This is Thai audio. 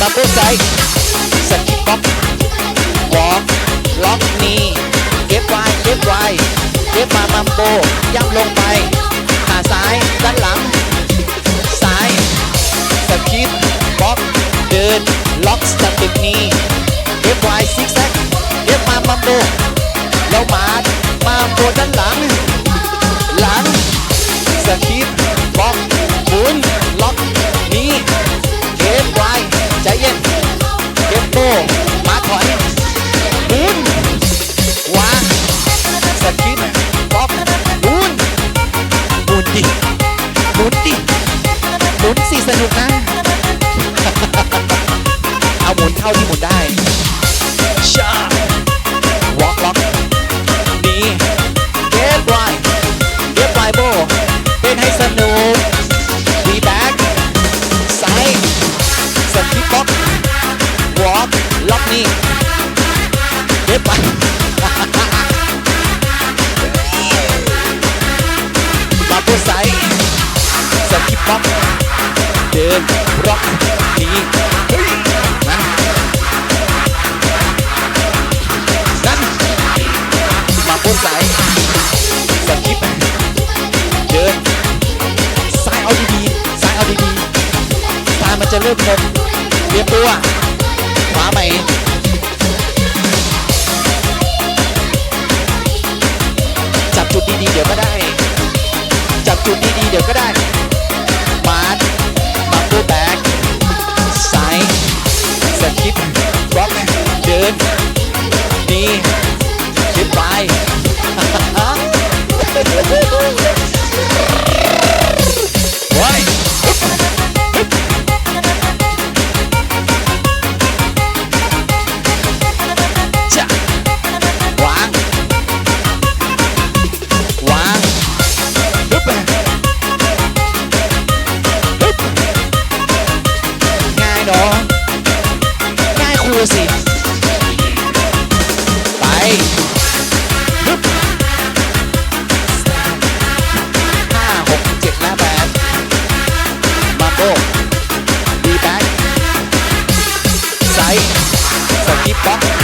ด์สกิปบ็อกวอล์กล็อกนีเอฟไวเอฟไวเอฟมามัมโบย่ำลงไปขาซ้ายด้านหลัง ซ้ายสกิปบ็อกเดินล็อกสเต็ปนี้เอฟไวซิกแซกเอฟมามัมโบแล้วมามาโบด้านหลัง ใจเย็นเก็บโบมาถอยหมุนวางสกิปบ็อกหมุนหมุนดิหมุนดิหมุนสิสนุกนะ เอาหมุนเท่าที่หมุนได้ อล์กล็อกนี้เก็บไว้มาโบไซด์สกิปบ็อกเดินร็อกนี่นั่นมาโบไซด์สกิปเดินซ้ายเอาดีๆซ้ายเอาดีๆตามันจะเริ่มคมเตรียมตัว ขวาไปจับจุดดีๆเดี๋ยวก็ได้ จับจุดดีๆเดี๋ยวก็ได้มาร์ทมาโกแบ็กซ้ายสกิปบล็อกเดิน ดีแ